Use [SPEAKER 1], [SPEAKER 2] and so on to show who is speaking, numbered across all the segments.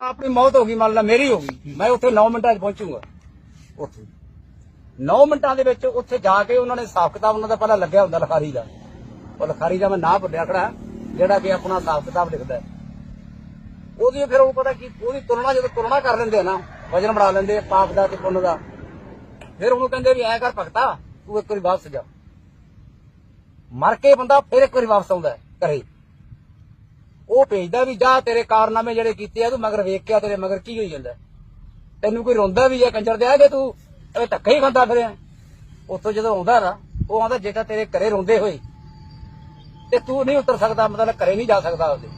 [SPEAKER 1] ਆਪਣੀ ਮੌਤ ਹੋ ਗਈ, ਮੰਨ ਲਾ ਮੇਰੀ ਹੋ ਗਈ, ਮੈਂ ਉੱਥੇ 9 ਮਿੰਟਾਂ 'ਚ ਪਹੁੰਚੂਗਾ। ਉੱਥੇ। 9 ਮਿੰਟਾਂ ਦੇ ਵਿੱਚ ਉੱਥੇ ਜਾ ਕੇ ਉਹਨਾਂ ਨੇ ਹਿਸਾਬ ਕਿਤਾਬ, ਉਹਨਾਂ ਦਾ ਪਹਿਲਾਂ ਲੱਗਿਆ ਹੁੰਦਾ ਲਖਾਰੀ ਦਾ। ਉਹ ਲਖਾਰੀ ਦਾ ਮੈਂ ਨਾਂ ਭੁੱਲਿਆ ਖੜਾ, ਜਿਹੜਾ ਕਿ ਆਪਣਾ ਹਿਸਾਬ ਕਿਤਾਬ ਲਿਖਦਾ ਉਹਦੀ ਫਿਰ ਉਹ ਪਤਾ ਕੀ, ਉਹਦੀ ਤੁਲਨਾ ਜਦੋਂ ਤੁਲਨਾ ਕਰ ਲੈਂਦੇ ਆ ਨਾ, ਵਜਨ ਬਣਾ ਲੈਂਦੇ ਆ, ਪਾਪ ਦਾ ਤੇ ਪੁੰਨ ਦਾ। ਫਿਰ ਉਹਨੂੰ ਕਹਿੰਦੇ ਵੀ ਐ ਕਰ ਭਗਤਾ, ਤੂੰ ਇੱਕ ਵਾਰੀ ਵਾਪਸ ਜਾ। ਮਰ ਕੇ ਬੰਦਾ ਫਿਰ ਇੱਕ ਵਾਰੀ ਵਾਪਸ ਆਉਂਦਾ ਘਰੇ। ਉਹ ਭੇਜਦਾ ਵੀ ਜਾ, ਤੇਰੇ ਕਾਰਨਾਮੇ ਜਿਹੜੇ ਕੀਤੇ ਆ ਤੂੰ ਮਗਰ ਵੇਖ ਕੇ ਆ, ਤੇਰੇ ਮਗਰ ਕੀ ਹੋਈ ਜਾਂਦਾ। ਤੈਨੂੰ ਕੋਈ ਰੋਂਦਾ ਵੀ ਹੈ, ਕੰਜਰ ਦੇ ਆ ਕਿ ਤੂੰ? ਇਹ ਧੱਕਾ ਹੀ ਖਾਂਦਾ ਫਿਰਿਆ। ਉੱਥੋਂ ਜਦੋਂ ਆਉਂਦਾ ਨਾ, ਉਹ ਆਂਦਾ, ਜੇ ਤਾਂ ਤੇਰੇ ਘਰੇ ਰੋਂਦੇ ਹੋਏ, ਤੇ ਤੂੰ ਨਹੀਂ ਉਤਰ ਸਕਦਾ, ਮਤਲਬ ਘਰੇ ਨਹੀਂ ਜਾ ਸਕਦਾ ਉਹਦੇ।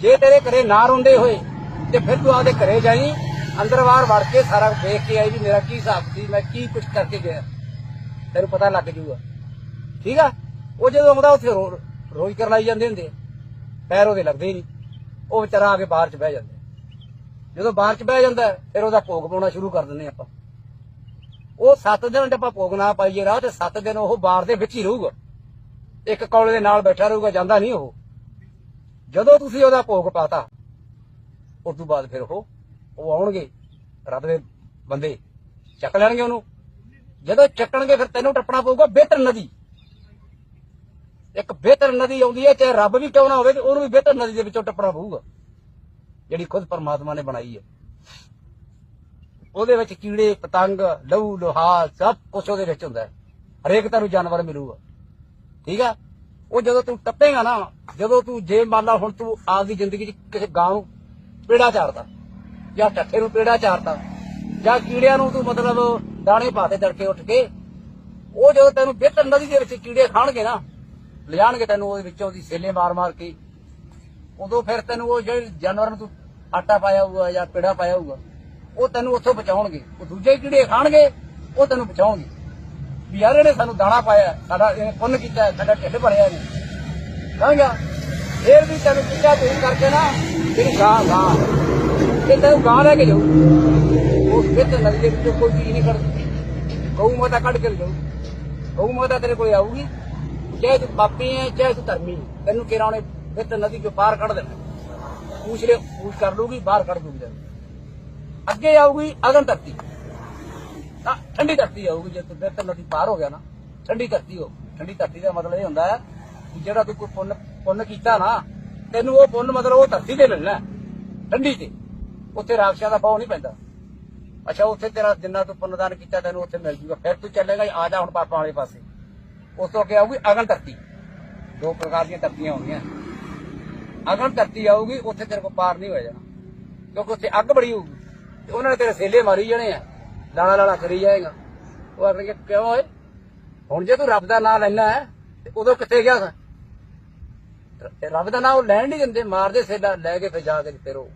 [SPEAKER 1] ਜੇ ਤੇਰੇ ਘਰੇ ਨਾ ਰੋਂਦੇ ਹੋਏ, ਤੇ ਫਿਰ ਤੂੰ ਆਪਦੇ ਘਰੇ ਜਾਈ, ਅੰਦਰ ਬਾਹਰ ਵੜ ਕੇ ਸਾਰਾ ਵੇਖ ਕੇ ਆਈ ਵੀ ਮੇਰਾ ਕੀ ਹਿਸਾਬ ਸੀ, ਮੈਂ ਕੀ ਕੁਝ ਕਰਕੇ ਗਿਆ। ਤੈਨੂੰ ਪਤਾ ਲੱਗ ਜੂਗਾ। ਠੀਕ ਆ? ਉਹ ਜਦੋਂ ਆਉਂਦਾ, ਉੱਥੇ ਰੋਜ਼ ਕਰ ਲਾਈ ਜਾਂਦੇ ਹੁੰਦੇ ਪੈਰ ਉਹਦੇ ਲੱਗਦੇ ਨਹੀਂ। ਉਹ ਵਿਚਾਰਾ ਆ ਕੇ ਬਾਹਰ ਚ ਬਹਿ ਜਾਂਦਾ। ਜਦੋਂ ਬਾਹਰ ਚ ਬਹਿ ਜਾਂਦਾ, ਫਿਰ ਉਹਦਾ ਭੋਗ ਪਾਉਣਾ ਸ਼ੁਰੂ ਕਰ ਦਿੰਦੇ ਆਪਾਂ। ਉਹ 7 ਦਿਨ ਜੇ ਆਪਾਂ ਭੋਗ ਨਾ ਪਾਈਏ ਰਾਹ ਤੇ 7 ਦਿਨ ਉਹ ਬਾਹਰ ਦੇ ਵਿੱਚ ਹੀ ਰਹੂਗਾ। ਇੱਕ ਕੌਲੇ ਦੇ ਨਾਲ ਬੈਠਾ ਰਹੂਗਾ, ਜਾਂਦਾ ਨਹੀਂ ਉਹ। ਜਦੋਂ ਤੁਸੀਂ ਉਹਦਾ ਭੋਗ ਪਾਤਾ, ਉਸ ਤੋਂ ਬਾਅਦ ਫਿਰ ਉਹ ਉਹ ਆਉਣਗੇ, ਰੱਬ ਦੇ ਬੰਦੇ। ਚੱਕ ਲੈਣਗੇ ਉਹਨੂੰ। ਜਦੋਂ ਚੱਕਣਗੇ, ਫਿਰ ਤੈਨੂੰ ਟੱਪਣਾ ਪਊਗਾ ਬਿਹਤਰ ਨਦੀ। ਇੱਕ ਬਿਹਤਰ ਨਦੀ ਆਉਂਦੀ ਹੈ, ਚਾਹੇ ਰੱਬ ਵੀ ਕਿਉਂ ਨਾ ਹੋਵੇ, ਤੇ ਉਹਨੂੰ ਵੀ ਬਿਹਤਰ ਨਦੀ ਦੇ ਵਿੱਚੋਂ ਟੱਪਣਾ ਪਊਗਾ। ਜਿਹੜੀ ਖੁਦ ਪਰਮਾਤਮਾ ਨੇ ਬਣਾਈ ਹੈ। ਉਹਦੇ ਵਿੱਚ ਕੀੜੇ, ਪਤੰਗ, ਲਹੂ ਲੋਹਾ ਸਭ ਕੁਝ ਉਹਦੇ ਵਿੱਚ ਹੁੰਦਾ ਹੈ। ਹਰੇਕ ਤੁਹਾਨੂੰ ਜਾਨਵਰ ਮਿਲੂਗਾ। ਠੀਕ ਆ? ਉਹ ਜਦੋਂ ਤੂੰ ਟੱਪੇਗਾ ਨਾ, ਜਦੋਂ ਤੂੰ ਜੇ ਮੰਨ ਲਾ ਹੁਣ ਤੂੰ ਆਪਦੀ ਜ਼ਿੰਦਗੀ 'ਚ ਕਿਸੇ ਗਾਂ ਨੂੰ ਪੇੜਾ ਚਾਰਦਾ ਜਾਂ ਟੱਠੇ ਨੂੰ ਪੇੜਾ ਚਾਰਦਾ ਜਾਂ ਕੀੜਿਆਂ ਨੂੰ ਤੂੰ ਮਤਲਬ ਦਾਣੇ ਪਾਤੇ ਤੜਕੇ ਉੱਠ ਕੇ, ਉਹ ਜਦੋਂ ਤੈਨੂੰ ਬਿਹਤਰ ਨਦੀ ਦੇ ਵਿੱਚ ਕੀੜੇ ਖਾਣਗੇ ਨਾ ਲਿਜਾਣਗੇ ਤੈਨੂੰ, ਉਹਦੇ ਵਿੱਚੋਂ ਦੀ ਸੇਲੇ ਮਾਰ ਮਾਰ ਕੇ। ਉਦੋਂ ਫਿਰ ਤੈਨੂੰ ਉਹ ਜਿਹੜੇ ਜਾਨਵਰ ਨੂੰ ਤੂੰ ਆਟਾ ਪਾਇਆ ਹੋਊਗਾ ਜਾਂ ਪੇੜਾ ਪਾਇਆ ਹੋਊਗਾ, ਉਹ ਤੈਨੂੰ ਉੱਥੋਂ ਬਚਾਉਣਗੇ। ਉਹ ਦੂਜੇ ਕੀੜੇ ਖਾਣਗੇ, ਉਹ ਤੈਨੂੰ ਬਚਾਉਣਗੇ। ਵੀ ਯਾਰ ਇਹਨੇ ਸਾਨੂੰ ਦਾਣਾ ਪਾਇਆ, ਸਾਡਾ ਇਹਨੇ ਪੁੰਨ ਕੀਤਾ, ਸਾਡਾ ਢਿੱਡ ਭਰਿਆ ਨੇ ਕਹਾਂਗਾ ਫੇਰ ਵੀ ਤੈਨੂੰ ਪਿੱਛਾ ਤੂੰ ਕਰਕੇ ਨਾ, ਤੇਰੀ ਗਾਂ ਗਾਂ। ਇਹ ਤੈਨੂੰ ਗਾਂ ਲੈ ਕੇ ਜਾਊ ਉਸ ਵਿੱਚ ਨਦੀ ਦੇ ਵਿੱਚੋਂ ਕੋਈ ਚੀਜ਼ ਨਹੀਂ ਕੱਢਦੀ ਗਊ ਮਾਤਾ ਕੱਢ ਕੇ ਜਾਊ। ਗਊ ਮਾਤਾ ਤੇਰੇ ਕੋਲ ਆਊਗੀ। ਚਾਹੇ ਤੂੰ ਪਾਪੀ ਹੈ ਚਾਹੇ ਤੂੰ ਧਰਮੀ ਹੈ, ਤੈਨੂੰ ਕਿਹੜਾ ਉਹਨੇ ਵਿੱਚ ਨਦੀ ਚੋਂ ਬਾਹਰ ਕੱਢ ਦੇਣਾ। ਪੂਛ ਲੈ ਪੂਛ ਕਰ ਲੂਗੀ ਬਾਹਰ ਕੱਢ ਦੂਗੀ ਤੈਨੂੰ। ਅੱਗੇ ਆਊਗੀ ਅਗਨ ਧਰਤੀ। ਤਾਂ ਠੰਡੀ ਧਰਤੀ ਆਊਗੀ ਜੇ ਤੂੰ ਬਿਹਤਰ ਨਦੀ ਪਾਰ ਹੋ ਗਿਆ ਨਾ। ਠੰਡੀ ਧਰਤੀ ਹੋ ਠੰਡੀ ਧਰਤੀ ਦਾ ਮਤਲਬ ਇਹ ਹੁੰਦਾ ਹੈ ਕਿ ਜਿਹੜਾ ਤੂੰ ਕੋਈ ਪੁੰਨ ਪੁੰਨ ਕੀਤਾ ਨਾ ਤੈਨੂੰ ਉਹ ਪੁੰਨ ਮਤਲਬ ਉਹ ਧਰਤੀ ਤੇ ਮਿਲਣਾ ਠੰਡੀ ਤੇ। ਉੱਥੇ ਰਾਖਸ਼ਾਂ ਦਾ ਬਹੁ ਨਹੀਂ ਪੈਂਦਾ। ਅੱਛਾ ਉੱਥੇ ਤੇਰਾ ਜਿੰਨਾ ਤੂੰ ਪੁੰਨਦਾਨ ਕੀਤਾ ਤੈਨੂੰ ਉੱਥੇ ਮਿਲ ਜੂਗਾ। ਫਿਰ ਤੂੰ ਚੱਲੇਗਾ ਆ ਜਾ ਹੁਣ ਪਾਪਾ ਵਾਲੇ ਪਾਸੇ। ਉਸ ਤੋਂ ਅੱਗੇ ਆਊਗੀ ਅਗਨ ਧਰਤੀ। ਦੋ ਪ੍ਰਕਾਰ ਦੀਆਂ ਧਰਤੀਆਂ ਹੋਣਗੀਆਂ। ਅਗਨ ਧਰਤੀ ਆਊਗੀ, ਉੱਥੇ ਤੇਰੇ ਕੋਲ ਪਾਰ ਨਹੀਂ ਹੋਇਆ ਜਾਣਾ। ਕਿਉਂਕਿ ਉੱਥੇ ਅੱਗ ਬੜੀ ਹੋਊਗੀ। ਤੇ ਉਹਨਾਂ ਨੇ ਤੇਰੇ ਸੇਲੇ ਮਾਰੀ ਜਾਣੇ ਆ। ਲਾਲਾ ਲਾਲਾ ਕਰੀ ਜਾਏਗਾ। ਉਹ ਆਖਣਗੇ ਕਿਉਂ ਓਏ? ਹੁਣ ਜੇ ਤੂੰ ਰੱਬ ਦਾ ਨਾਮ ਲੈਣਾ ਹੈ, ਤੇ ਉਦੋਂ ਕਿੱਥੇ ਗਿਆ ਸਾਂ? ਰੱਬ ਦਾ ਨਾਮ ਉਹ ਲੈਣ ਨਹੀਂ ਦਿੰਦੇ, ਮਾਰਦੇ ਸੇਲਾ, ਲੈ ਕੇ ਫਿਰ ਜਾ ਕੇ ਫਿਰ ਉਹ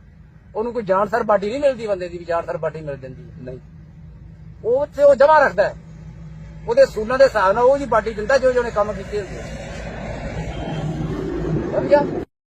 [SPEAKER 1] ਉਹਨੂੰ ਕੋਈ ਜਾਨਸਰ ਬਾਡੀ ਨਹੀਂ ਮਿਲਦੀ ਬੰਦੇ ਦੀ, ਵੀ ਜਾਨਸਰ ਬਾਡੀ ਮਿਲ ਜਾਂਦੀ ਨਹੀਂ। ਉਹ ਉੱਥੇ ਉਹ ਜਮਾ ਰੱਖਦਾ ਹੈ। ਉਹਦੇ ਸੂਲਾਂ ਦੇ ਹਿਸਾਬ ਨਾਲ ਉਹ ਜੀ ਬਾਡੀ ਦਿੰਦਾ ਜੋ ਜੋ ਨੇ ਕੰਮ ਕੀਤੇ ਹੁੰਦੇ ਸਮਝਿਆ?